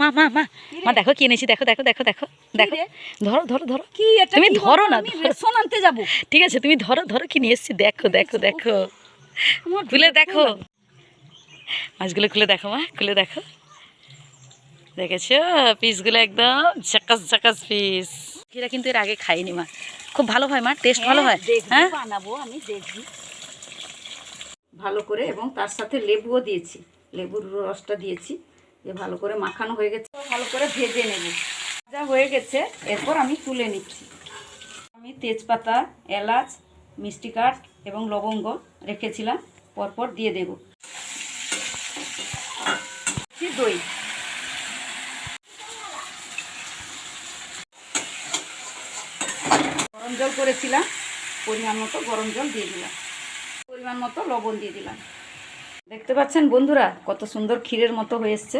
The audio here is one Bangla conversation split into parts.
মা মা মা। দেখো কি এনেছি দেখো দেখো দেখো দেখো। দেখো ধরো ধরো ধরো। কি তুমি ধরো না। রেশন আনতে যাব। ঠিক আছে তুমি ধরো ধরো কি নিয়ে এসছি। দেখো দেখো দেখো। খুলে দেখো। মাছগুলো খুলে দেখো মা খুলে দেখো। দেখেছ? পিসগুলো একদম ঝাকাস ঝাকাস পিস। এরা কিন্তু এর আগে খাইনি মা। খুব ভালো হয় মা টেস্ট ভালো হয় হ্যাঁ, হ্যাঁ? বানাবো আমি দেখবি। ভালো করে এবং তার সাথে লেবুও দিয়েছি। লেবুর রসটা দিয়েছি। যে ভালো করে মাখানো হয়ে গেছে। ভালো করে ভেজে নেব। ভাজা হয়ে গেছে, এরপর আমি তুলে নিচ্ছি। আমি তেজপাতা, এলাচ, মিষ্টি কাঠ এবং লবঙ্গ রেখেছিলাম, পরপর দিয়ে দেব। দই। গরম জল করেছিলাম, পরিমাণ মতো গরম জল দিয়ে দিলাম। পরিমাণ মতো লবণ দিয়ে দিলাম। দেখতে পাচ্ছেন বন্ধুরা, কত সুন্দর ক্ষীরের মতো হয়ে এসছে।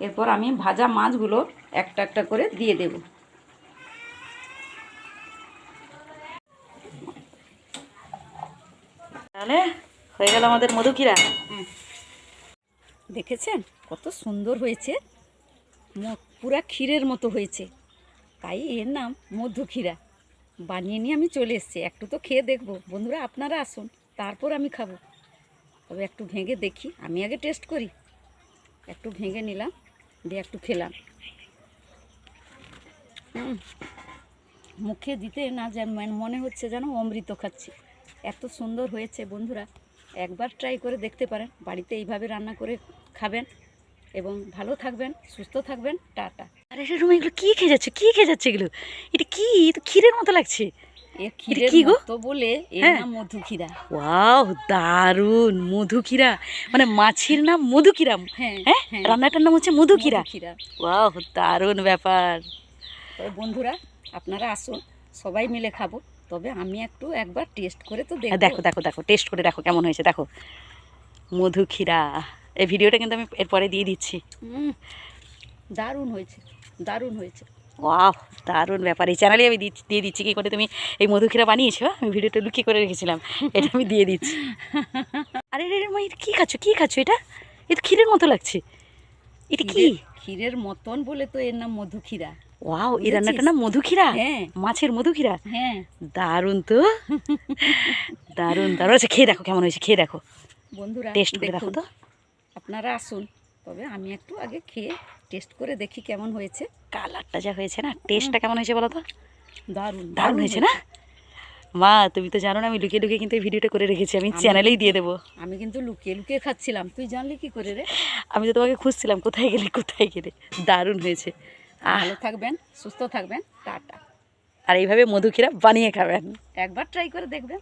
এরপর আমি ভাজা মাছগুলো একটা একটা করে দিয়ে দেব। তাহলে হয়ে গেল আমাদের মধুকিরা দেখেছেন? কত সুন্দর হয়েছে। পুরা ক্ষীরের মতো হয়েছে। তাই এর নাম মধুক্ষীরা। বানিয়ে নিয়ে আমি চলে এসেছি। একটু তো খেয়ে দেখব। বন্ধুরা, আপনারা আসুন। তারপর আমি খাব। তবে একটু ভেঙে দেখি। আমি আগে টেস্ট করি। একটু ভেঙে নিলাম, দিয়ে একটু খেলাম। মুখে দিতে না যেন মানে মনে হচ্ছে যেন অমৃত খাচ্ছি। এত সুন্দর হয়েছে বন্ধুরা। একবার ট্রাই করে দেখতে পারেন। বাড়িতে এইভাবে রান্না করে খাবেন এবং ভালো থাকবেন, সুস্থ থাকবেন। টাটা। আরে রুমা, এগুলো কী খেয়ে যাচ্ছে? কী খেয়ে যাচ্ছে এগুলো? এটা কী? তো ক্ষীরের মতো লাগছে। কি গো? মতো বলে হ্যাঁ। ওয়াও দারুণ মানে মাছের নাম হ্যাঁ হ্যাঁ? হ্যাঁ। রান্নাটার নাম হচ্ছে ওয়াও দারুণ ব্যাপার। বন্ধুরা আপনারা আসুন সবাই মিলে খাব। তবে আমি একটু একবার টেস্ট করে তো দেখো দেখো দেখো টেস্ট করে দেখো কেমন হয়েছে দেখো। মধুক্ষীরা। এই ভিডিওটা কিন্তু আমি এরপরে দিয়ে দিচ্ছি। হুম, দারুণ হয়েছে দারুণ হয়েছে। ওয়াও দারুণ ব্যাপার। এই চ্যানেলে আমি দিয়ে দিচ্ছি। কী করে তুমি এই মধুক্ষীরা বানিয়েছো? আমি ভিডিওটা লুকিয়ে করে রেখেছিলাম। এটা আমি দিয়ে দিচ্ছি। আরে রে মা এটা কী খাচ্ছ? কী খাচ্ছ এটা? এটা ক্ষীরের মতো লাগছে। এটা কি? ক্ষীরের- মতন বলে তো এর নাম মধুক্ষীরা ওয়াও এই? রান্নাটার নাম মধুক্ষীরা হ্যাঁ। মাছের মধুক্ষীরা হ্যাঁ। দারুণ তো। দারুণ দারুণ। আচ্ছা খেয়ে দেখো কেমন হয়েছে খেয়ে দেখো। বন্ধুরা টেস্ট করে দেখো তো। আপনারা আসুন। তবে আমি একটু আগে খেয়ে টেস্ট করে দেখি কেমন হয়েছে। কালারটা যা হয়েছে না টেস্টটা কেমন হয়েছে বলো তো দারুণ দারুণ হয়েছে না? মা তুমি তো জানো না আমি লুকিয়ে লুকিয়ে কিন্তু এই ভিডিওটা করে রেখেছি আমি চ্যানেলেই দিয়ে দেবো। আমি কিন্তু লুকিয়ে লুকিয়ে খাচ্ছিলাম তুই জানলি কি করে রে? আমি তো তোমাকে খুঁজছিলাম কোথায় গেলে কোথায় গেলে? দারুণ হয়েছে। ভালো থাকবেন সুস্থ থাকবেন টাটা। আর এইভাবে মধুক্ষীরা বানিয়ে খাবেন। একবার ট্রাই করে দেখবেন।